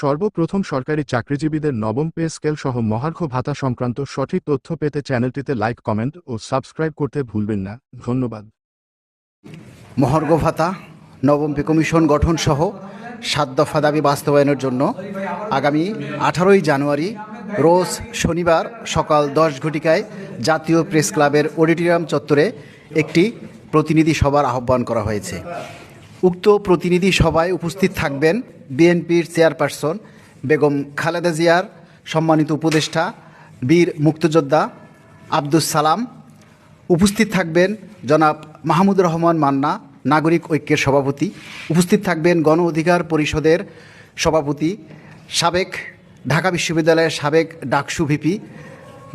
সর্বপ্রথম সরকারি চাকরিজীবীদের নবম পে স্কেল সহ মহার্ঘ ভাতা সংক্রান্ত সঠিক তথ্য পেতে চ্যানেলটিতে লাইক, কমেন্ট ও সাবস্ক্রাইব করতে ভুলবেন না। ধন্যবাদ। মহার্ঘ ভাতা, নবম পে কমিশন গঠন সহ সাত দফা দাবি বাস্তবায়নের জন্য আগামী আঠারোই জানুয়ারি, রোজ শনিবার সকাল দশ ঘটিকায় জাতীয় প্রেস ক্লাবের অডিটোরিয়াম চত্বরে একটি প্রতিনিধি সভার আহ্বান করা হয়েছে। উক্ত প্রতিনিধি সভায় উপস্থিত থাকবেন বিএনপির চেয়ারপারসন বেগম খালেদা জিয়ার সম্মানিত উপদেষ্টা বীর মুক্তিযোদ্ধা আব্দুস সালাম। উপস্থিত থাকবেন জনাব মাহমুদ রহমান মান্না, নাগরিক ঐক্যের সভাপতি। উপস্থিত থাকবেন গণ অধিকার পরিষদের সভাপতি, সাবেক ঢাকা বিশ্ববিদ্যালয়ের সাবেক ডাকসু ভিপি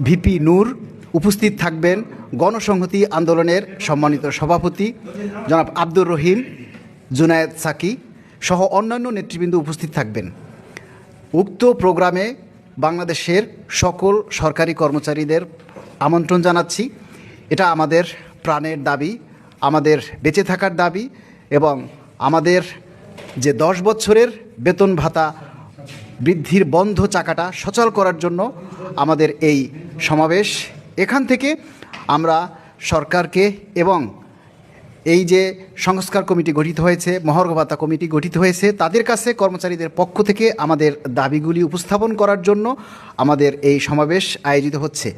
ভিপি নূর। উপস্থিত থাকবেন গণসংহতি আন্দোলনের সম্মানিত সভাপতি জনাব আব্দুর রহিম। জুনায়েদ সাকি সহ অন্যান্য নেতৃবৃন্দ উপস্থিত থাকবেন। উক্ত প্রোগ্রামে বাংলাদেশের সকল সরকারি কর্মচারীদের আমন্ত্রণ জানাচ্ছি। এটা আমাদের প্রাণের দাবি, আমাদের বেঁচে থাকার দাবি এবং আমাদের যে দশ বছরের বেতন ভাতা বৃদ্ধির বন্ধ চাকাটা সচল করার জন্য আমাদের এই সমাবেশ। এখান থেকে আমরা সরকারকে এবং এই যে সংস্কার কমিটি গঠিত হয়েছে মহর্ঘভাতা কমিটি গঠিত হয়েছে, তাদের কাছে কর্মচারীদের পক্ষ থেকে আমাদের দাবিগুলি উপস্থাপন করার জন্য আমাদের এই সমাবেশ আয়োজিত হচ্ছে।